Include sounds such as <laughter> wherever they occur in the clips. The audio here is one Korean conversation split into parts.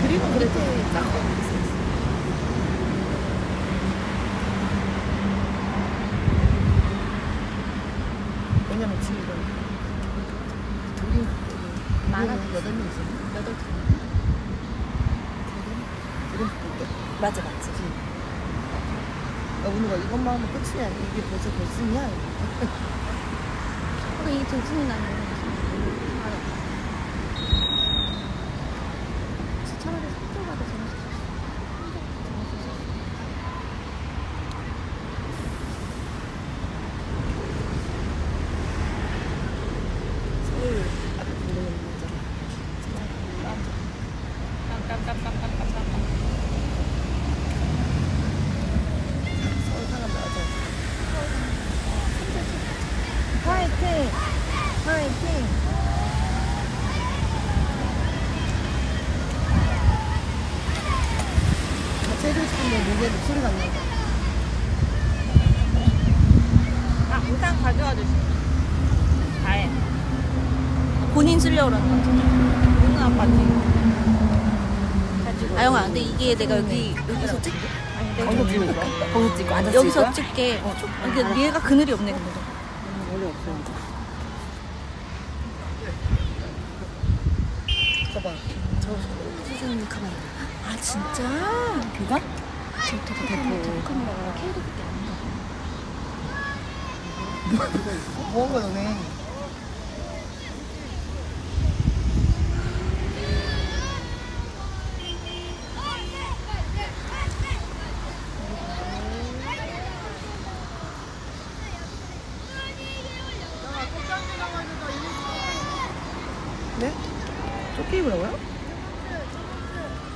드림은 그래도 짱 왜냐면 지금 드림 많아. 여덟 명 있었나? 여덟 개. 볼게. 맞아 맞지. 야, 오늘 이것만 하면 끝이야. 이게 벌써 결승이야. 그러니까 이게 정신이 나는 거지. 차라리 속도가 더 재밌었어. 서울 앞에 보는 거잖아. 서울 사람 맞아. 화이팅! 화이팅! 같이 해주고 싶은데 목에 목소리가 안 나와. 아, 우산 가져와 주시. 다해. 본인 쓰려고 그러는 거 같아. 누나 아빠지. 가지고. 아영아, 근데 이게 내가 여기, 여기서 찍, 아니, 내가 거기서 찍고 앉아서 여기서 찍게. 어, 좀, 이게 얘가 그늘이 없네, 근데. 원래 없어. 저봐. 저 선생님 가만. 아, 진짜? 그가? 저, 저, 저, 대포. 카메라가 안 가. 뭐한 거야 너네? 네? 쫓기입으라고요?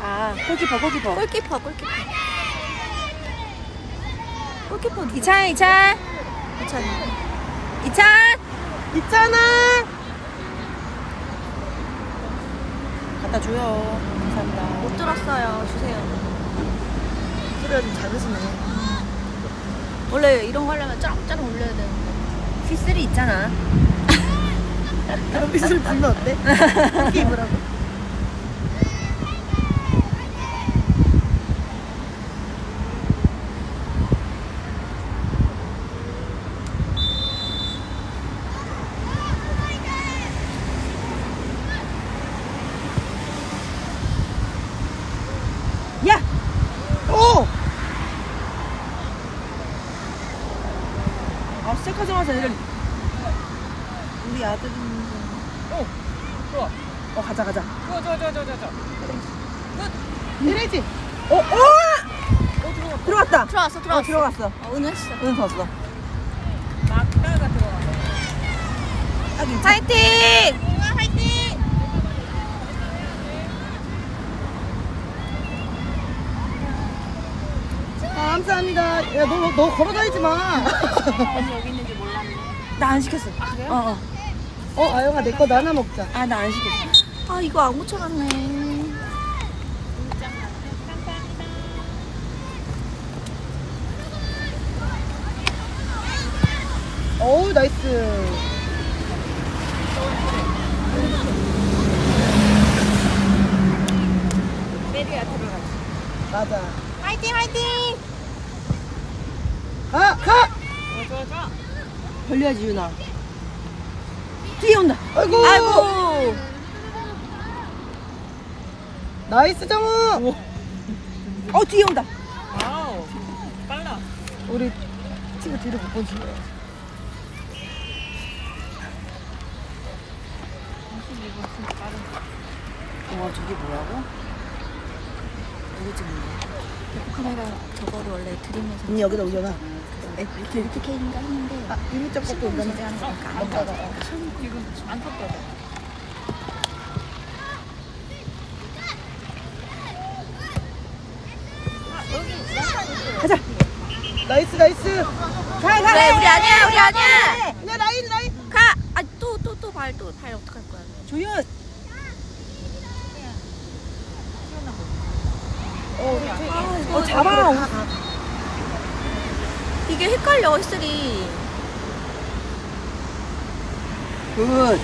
아, 골키퍼, 골키퍼. 골키퍼, 골키퍼. 이찬, 이찬! 이찬. 이찬! 있잖아! 갖다 줘요. 감사합니다. 못 들었어요. 주세요. 소리가 좀 작으시네. 원래 이런 거 하려면 짜랑짜랑 올려야 되는데. C3 있잖아. <laughs> 그런 빗을 불면 어때? <laughs> 쫓기 입으라고. 야! 오! 아, 시작하자마자 얘를. 우리 아들은. 어, 좋아. 어, 가자, 가자. 좋아, 좋아, 좋아, 좋아, 좋아. 이래지? 어, 어! 들어갔다. 들어왔어, 들어왔어. 어, 들어갔어. 어, 은 했어. 응, 들어왔어. 막다가 들어갔어. 화이팅! 아, 감사합니다. 야, 너, 너 걸어다니지 마. 여기 있는지 몰랐네. 나 안 시켰어. 아, 그래요? 어, 어. 어, 아영아, 내 거 나눠 먹자. 아, 나 안 시켰어. 아, 이거 안 고쳐놨네. 어우, 나이스. 메리가 들어갔어. 맞아. 화이팅, 화이팅! 가, 가! 좋아, 좋아. 걸려야지, 유나. 뒤에 온다. 아이고! 아이고! 나이스, 정우! 어, 뒤에 온다. 와우, 빨라. 우리 친구 뒤로 못 보지. 와, 저게 뭐라고? 이거 찍는 거. 카메라 저거를 원래 드리면서 언니 여기다 올려놔. 이렇게 이렇게 케이인가 했는데 아, 신분 올려놔. 제재하는 거니까 안. 가져. 지금 안 섞여. 나이스, 나이스. 가, 가! 그래, 우리 아니야, 우리 아니야. 내 라인, 라인. 가. 아, 또 또 또 발 또발 어떡할 거야? 조윤! 어, 잡아. 이게 헷갈려, 휘슬이. 굿.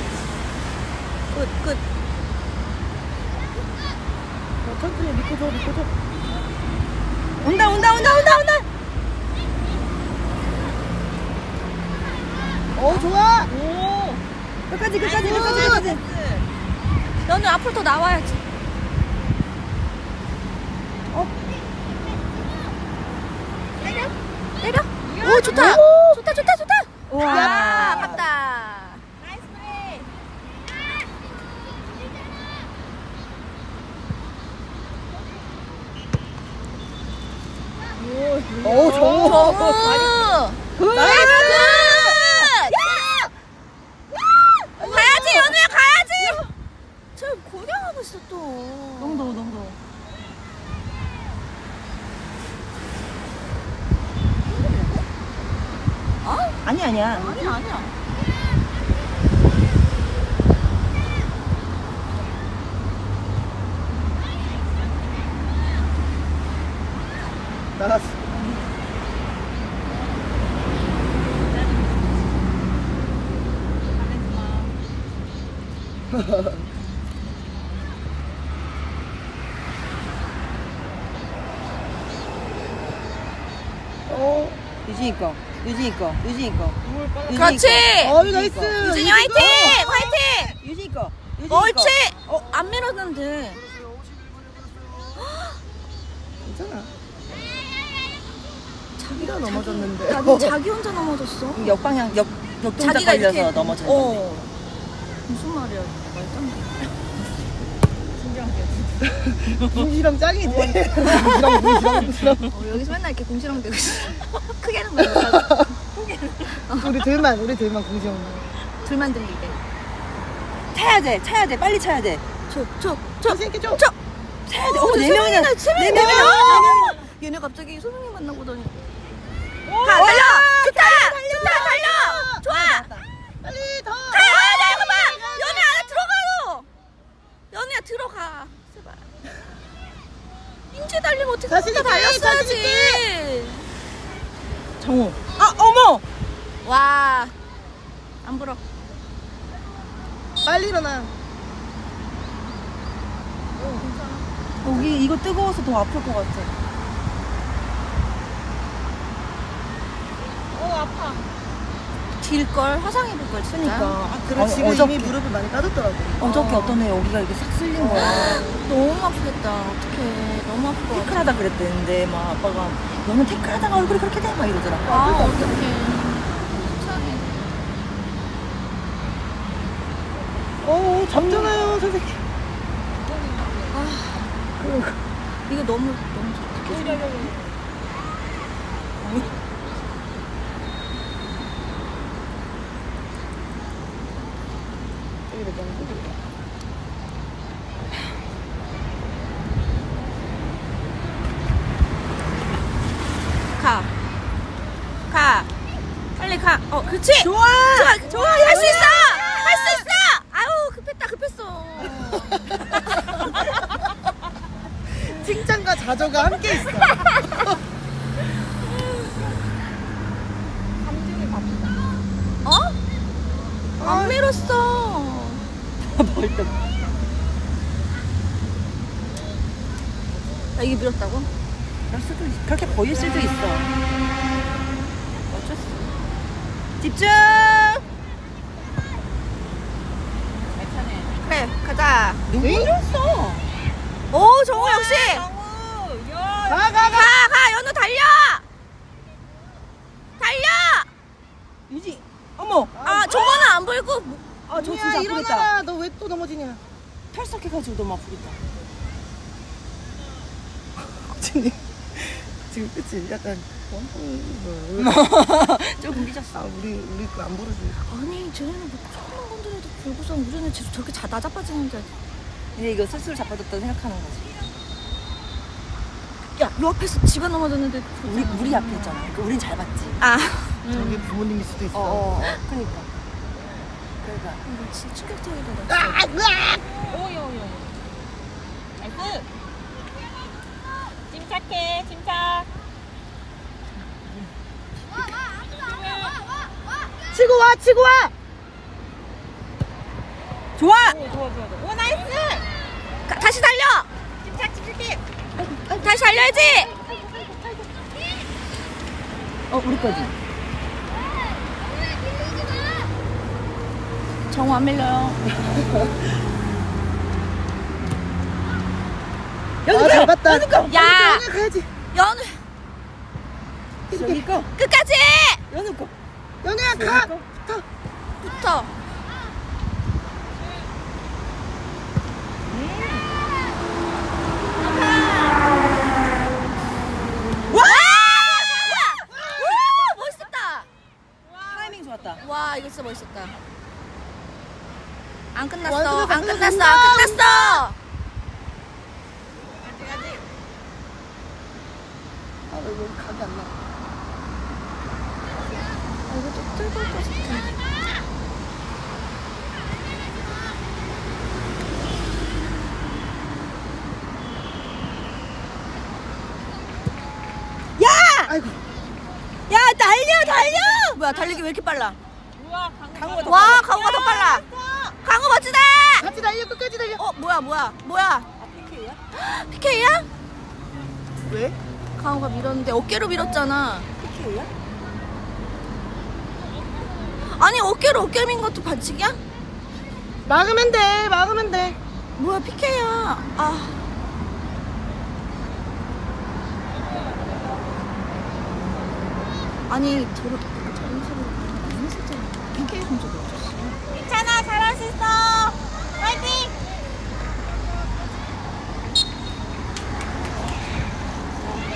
끝, 끝. 천천히 믿고 줘, 믿고 줘. 온다 온다 온다 온다 온다. 어, 좋아. 오. 끝까지 끝까지 끝까지 끝까지. 너는 앞으로 더 나와야지. 어? 때려? 때려? 오, 좋다. 좋다, 좋다, 좋다. 우와. 야, 아깝다. 어, 정우. 정우. 굿! 나이스! 굿! 가야지, 연우야, 가야지! 저 고냥하고 있어, 또. 너무 더워 너무 더워. 어? 아니 아니야. 아니야, 아니야. 나갔어. <laughs> 어, 유진이 거. 유진이 거. 유진이 거. 유진이 그렇지! 어, 유진이 나이스. 거. 유진이 화이팅! 화이팅! 유진이 거. 유진이 거. 옳지! 어, 안 밀었는데. 괜찮아. 자기가 넘어졌는데. 나는 자기 혼자 넘어졌어. 역방향 역 역동작 자기가 걸려서 이렇게 넘어져. 어. 무슨 말이야? 짱이지. 분시랑, 분시랑, 분시랑. 어, 여기서 맨날 이렇게 공시랑 되고 있어. 크게는 말 못하고 우리 둘만, 우리 둘만 공시형. 둘만 들리게. 차야 돼. 차야 돼. 빨리 차야 돼. 저, 저, 저, 자신 있게 줘. 저. 차야 돼. 어, 네 명이나. 세네 명이네. 명이나. 얘네 갑자기 소명이 만나보더니. 가, 달려! 좋다! 좋다! 달려! 좋아! 빨리 더. 가! 야, 이거 봐! 연애 안에 들어가요! 연애야, 들어가. 제발. 달리면 어떻게 혼자 달렸어야지. 정우. 아 어머. 와. 안 불어. 빨리 일어나. 여기 이거 뜨거워서 더 아플 것 같아. 딜걸 화상 입을 걸 진짜. 그러니까. 아, 그래 아니, 지금 어저께- 이미 무릎을 많이 까졌더라고. 어저께 어떤 애 여기가 이렇게 싹 쓸린 거야. <gasps> 너무 아프겠다. 어떡해. 너무 아플 것 같아. 태클하다 그랬대는데 막 아빠가 너는 태클하다가 얼굴이 그렇게 돼? 막 이러더라. 아, 어떡해. 속상해. 어, 잡잖아요, 선생님. 이거 너무 너무 좋다. 가. 가. 빨리 가. 어, 그렇지. 좋아. 좋아. 좋아. 할 수 있어. 할 수 있어. 아우, 급했다. 급했어. <laughs> 칭찬과 자조가 함께 있어. 어? 안 밀었어. 벌떡. 나 이게 밀었다고? 그럴 수도 있, 그렇게 보일 수도 있어. 집중. 그래, 가자. 누구 이랬어? 오, 정우 역시. 가, 가, 가, 가. 가, 연우 달려. 달려. 유지. 어머. 아, 저거는 안 보이고. 아, 저 진짜 아프겠다. 너 왜 또 넘어지냐? 탈석해가지고 너무 아프겠다. <laughs> 지금, 지금 그치? 약간. 조금 <laughs> 아, 삐졌어. 우리, 우리 그안 부르지. 아니, 쟤네는 뭐 조금만 건드려도 불구성 우리는 계속 저렇게 자, 낮아빠지는데. 근데 이거 스스로 잡아줬다 생각하는 거지. 야, 요 앞에서 지가 넘어졌는데. 우리 우리 앞에 있잖아. 그러니까 우린 잘 봤지. 아. 저기 부모님일 수도 있어. 어, 어, 어. 그러니까. 그러니까. 이거 진짜 충격적이다. 나 진짜. 침착해, 침착. 치고 와, 치고 와! 좋아. 오, 좋아, 좋아, 좋아. 오, 나이스! 가, 다시 달려. 침착, 침착. 다시 달려야지. 어 우리 거지. 정우 안 밀려요. <laughs> 아, 잡았다. 야, 연우 가야지. 연우 여기 거. 끝까지 연우 거. 연우야, 가! 붙어. 와! 와! 멋있었다. 타이밍 좋았다. 와 이거 진짜 멋있었다. 안 끝났어. 안 끝났어. 안 끝났어. 아, 이거 각이 안 나. 아, 같아. 야! 아이고. 야 달려 달려! 뭐야 달리기 왜 이렇게 빨라? 우와, 강호가 더 와 강호가 더 빨라. 강호 멋지다. 같이 달려, 끝까지 달려. 어 뭐야 뭐야 뭐야? 아 PK야? PK야? 왜? 강호가 밀었는데 어깨로 밀었잖아. PK야? 아니 어깨로 어깨 민 것도 반칙이야? 막으면 돼, 막으면 돼. 뭐야 PK야? 아. 아니 저런 저런 소리 안 했었잖아. PK 선수가 없었어. 괜찮아, 잘할 수 있어. 파이팅!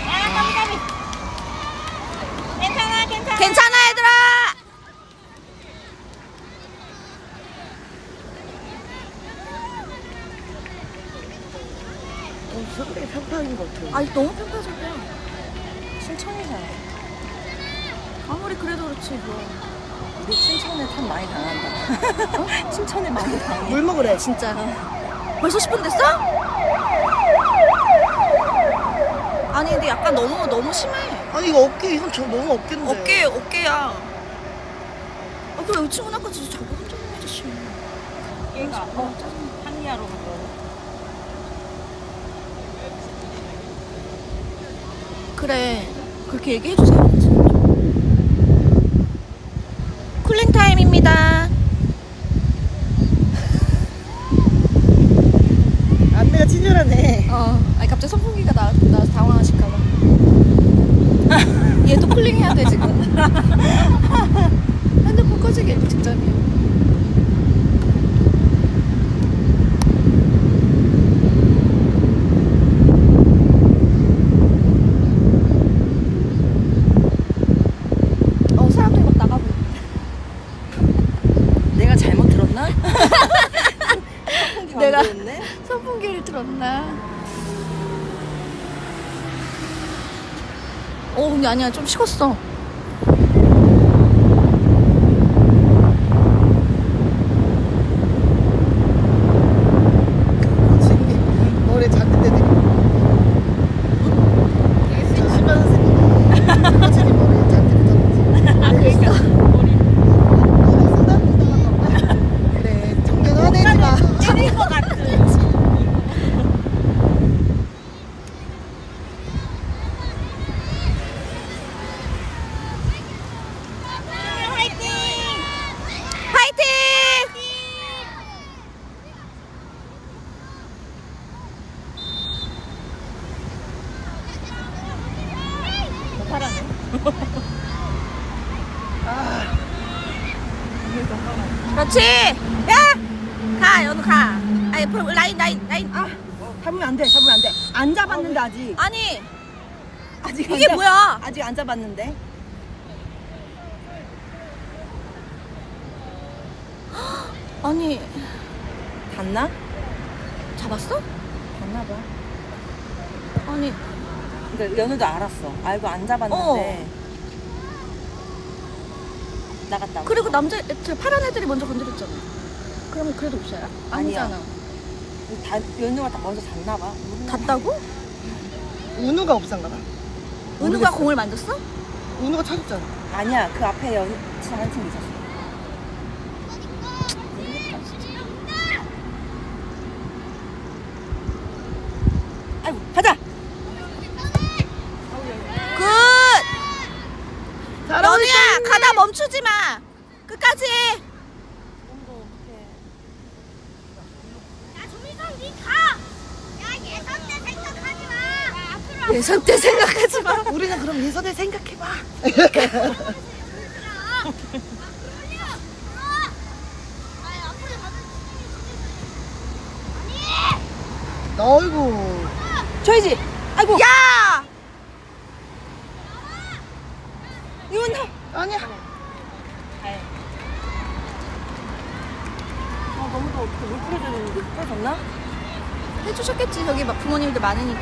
아, 까비, 까비. 괜찮아, 괜찮아. 괜찮아 얘들아. 어, 상당히 평평인 것 같 아. 아니 너무 평가적이야. 춘천이잖아. 아무리 그래도 그렇지 뭐. 우리 춘천에 참 많이 당한다. <laughs> 어? 춘천에 많이 당해. 물 먹으래. 진짜. 벌써 10분 됐어? 아니 근데 약간 너무 너무 심해. 아니, 이거 어깨, 이건 저 너무 어깨인데. 어깨 어깨야. 아 그래 이 친구는 아까 진짜 자꾸 혼자 아저씨. 얘가 어, 한리아로 갔다. 그래 그렇게 얘기해 주세요. 쿨링 타임입니다. <laughs> 안내가 친절하네. 어, 아니 갑자기 선풍기가 나 나서 당황하실까봐. 얘도 쿨링 해야 돼 지금. <laughs> 핸드폰 꺼지기 직전이에요. 어 사람들이 막 나가고. 내가 잘못 들었나? 내가- 들었네. 선풍기를 틀었나? 어 근데 아니야 좀 식었어. 지금 머리에 잔뜩 대고. 신발 선생님이 코치님 머리에 잔뜩 묻었지. 아, 그러니까. 그래, 정경 화내지 마. 때릴 것 같은. 화이팅! 파이팅! 그렇지. 야, 가 연우 가. 아니 볼- 라인 라인 라인. 아 잡으면 안 돼. 잡으면 안 돼. 안 잡았는데 아직. 아니 아직 안 이게 잡- 뭐야? 아직 안 잡았는데. 아니 닿나? 잡았어? 닿나 봐. 아니 그러니까 연우도 알았어. 알고 안 잡았는데. 나갔다. 그리고 남자 애들 파란 애들이 먼저 건드렸잖아. 그러면 그래도 없어요? 아니야. 아니잖아. 다, 연우가 다 먼저 닿나 봐. 닿다고? 은우가 없었나 봐. 은우가 공을 만졌어? 은우가 찾았잖아. 아니야. 그 앞에 연우 다른 팀 있었어. 아이고 가자. 멈추지 마. 끝까지. 야 조미성 니 가! 야 예선 때 생각하지 마! 야 앞으로 예선 때 생각하지 마. 우리는 그럼 예선을 생각해봐. 어이구. 쳐야지. 아이고. 야! 이혼다. 아니야. 아, 너무 더워. 어떻게 물 뿌려줘야 되는데 뿌려줬나? 저기 막 부모님들 많으니까.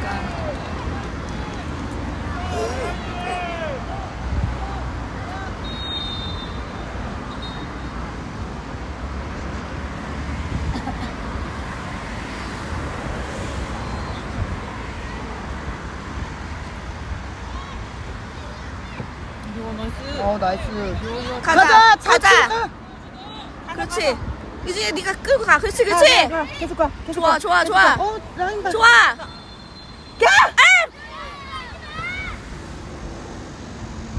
어 나이스. 가자. 차 가자. 치자. 그렇지. 이제 네가 끌고 가. 그렇지, 가, 그렇지. 가, 가. 계속 가. 계속 좋아, 가. 좋아, 계속 좋아. 가. 어 라인 봐. 좋아. 야!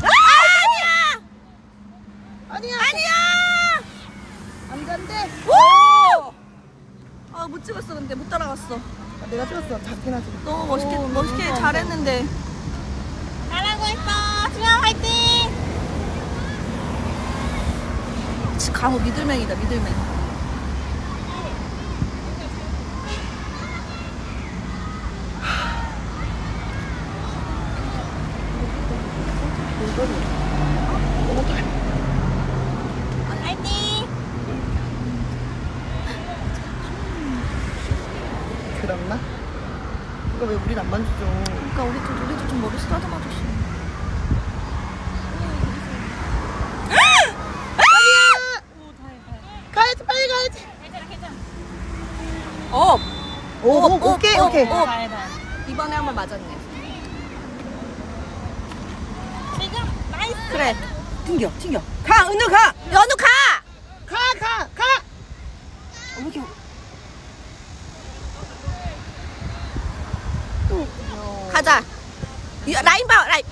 아! 아니야. 아니야. 아니야. 안 간대. 오! 아, 못 찍었어. 근데 못 따라갔어. 아, 내가 찍었어. 작긴 하지. 너무 멋있게 오, 멋있게 너무 잘했는데. 잘하고 있어. 중앙 화이팅! 치, 강호 미들맨이다. 미들맨. 화이팅! 그렇나? 이거 왜 우린 안 만지죠? 그러니까 우리도 우리도 좀 머리 쓰다듬어 줬어. 가야지 빨리 가야지. 괜찮아 괜찮아. 어. 오, 어, 오, 어, 오케이 어. 어. 이번에 한 번 맞았네. 지금 나이스. 그래. 튕겨, 튕겨. 가, 은우 가. 연우 가. 가 가 가. 어, 왜 이렇게. 가자. 이- 라인 봐. 라인.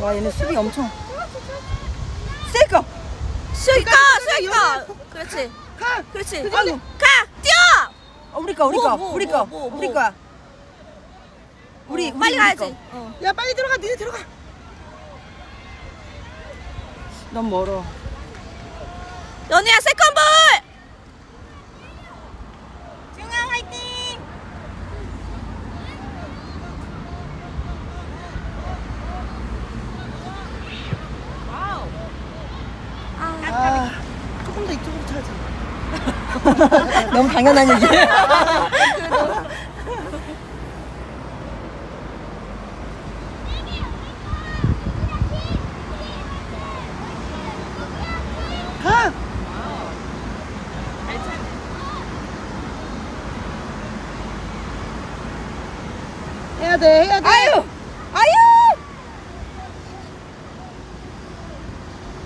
와, 얘네 수비 엄청. 셀 거. 수익 거. 수익 연우야. 거. 그렇지. 가. 그렇지. 가. 뛰어. 어, 우리 거, 우리 뭐, 거, 뭐, 우리 뭐, 거, 뭐, 우리 뭐. 우리, 어, 우리, 빨리 우리 가야지. 거. 어. 야 빨리 들어가. 니네 들어가. 너무 멀어. 연우야 세컨볼. 중앙 화이팅! 와우. 아 조금 더 이쪽으로 차지. <laughs> 너무 당연한 얘기. 가. <laughs> 해야 돼 해야 돼. 아유! 아유!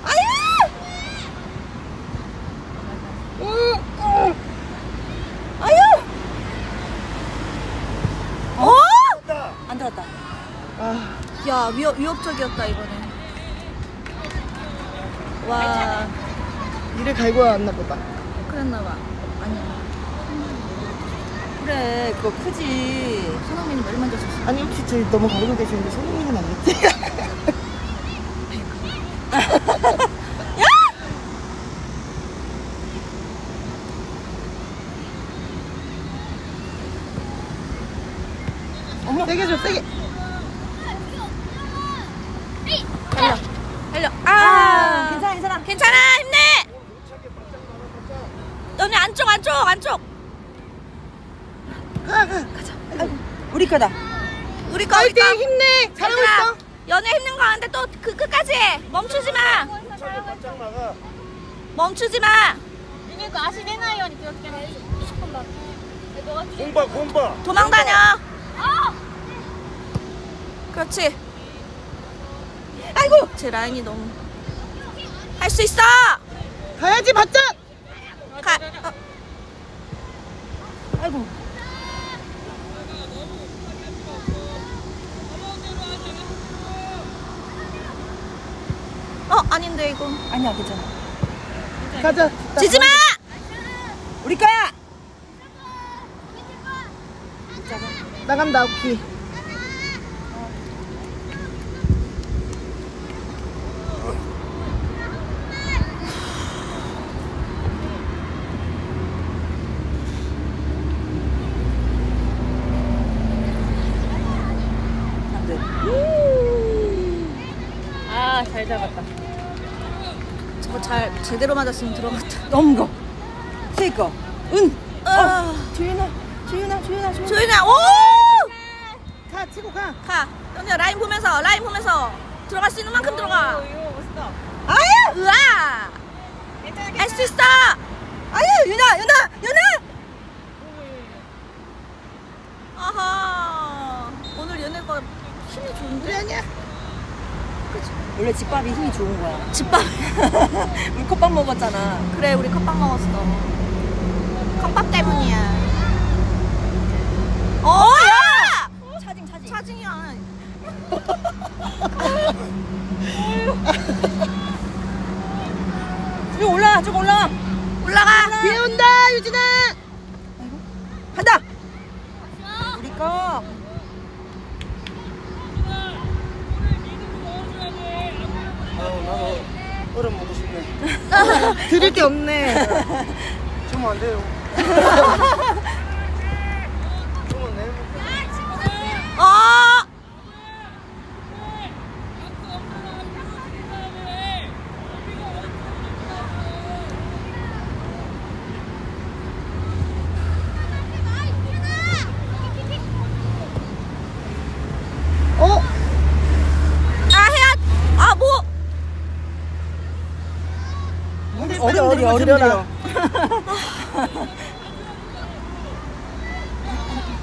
아유! 음, 음. 아유! 어? 안 들었다. 위협 위협적이었다 이번에. 와. 이를 갈고 왔나 보다. 그랬나 봐. 아니야. 그래, 그거 크지. 손흥민이 머리 만졌었어. 아니 혹시 저희 너무 가리고 계시는데 손흥민은 안 됐지? <laughs> 어머 세게 줘 세게 달려. 달려. 아. 아, 괜찮아, 괜찮아. 괜찮아. 힘내. 연우 안쪽 안쪽 안쪽. 가가 우리 거다. 우리 거 우리 화이팅 거. 힘내 잘하고 얘들아, 있어 연우 힘든 거 하는데 또 그 끝까지 해. 멈추지 마. 멈추지 마. 니네 거足出ないように気をつけない。 공바 공바 도망 다녀. 그렇지. 아이고, 제 라인이 너무. 할 수 있어. 가야지 바짝 가. 어, 아이고. 어. 아니야 괜찮아. 가자. 지지 마! 우리 거야. 나간다, 오키. 안 돼. 아, 잘 잡았다. 저거 잘 제대로 맞았으면 들어갔다. 넘은 거. 세이 거. 은. 아, 주윤아, 주윤아, 주윤아, 주윤아. 조윤아, 오! 가, 치고 가. 가. 연우야 라인 보면서 라인 보면서 들어갈 수 있는 만큼 들어가. 이거 멋있다. 아야! 으아! 괜찮아, 할수 있어! 아유, 윤아, 윤아, 윤아. 아하. 오늘 얘네가 힘이 좋은데? 아니야. 원래 집밥이 힘이 좋은 거야. 집밥. <laughs> 우리 컵밥 먹었잖아. 그래, 우리 컵밥 먹었어. 컵밥 때문이야. 어, 야! 차징, 차징. 차징이야. 쭉 올라, 쭉 올라. 올라가. 뒤에 온다, 유진아. 간다. 우리 거. 아유 나도 얼음 먹고 싶네. 드릴 게 없네. 주면 안 돼요. 주면 내일 먹고. 어! 어? 아, 해야. 아, 뭐. 어른들이, 어른들이요. 들여라.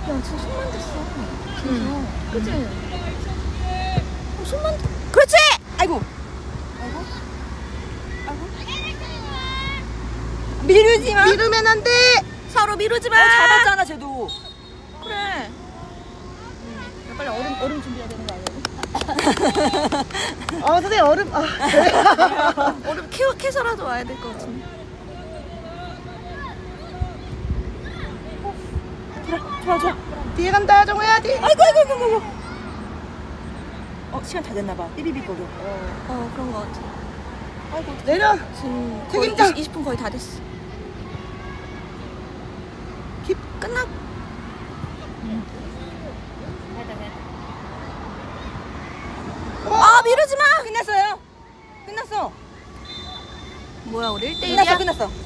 야, 진짜 손만 댔어. 응. 그치? 어, 손만. 그렇지! 아이고. 미루지 마. 미루면 안 돼. 서로 미루지 마. 어, 잡았잖아, 쟤도. 그래. 야, 빨리 얼음, 얼음 준비해야 되는 거 아니야? <laughs> 어, 선생님, 얼음. 아. <laughs> 얼음 캐, 캐서라도 와야 될 것 같은데. 좋아, 좋아. 뒤에 간다, 정우야, 뒤에. 아이고, 아이고, 아이고, 아이고. 어, 시간 다 됐나봐. 삐비비거려. 어, 그런 것 같아. 내려. 지금 거의 책임져. 20, 분 거의 다 됐어. 깁. 끝나. 아, 미루지 마! 끝났어요. 끝났어. 뭐야, 우리 1대1이야? 끝났어, 끝났어.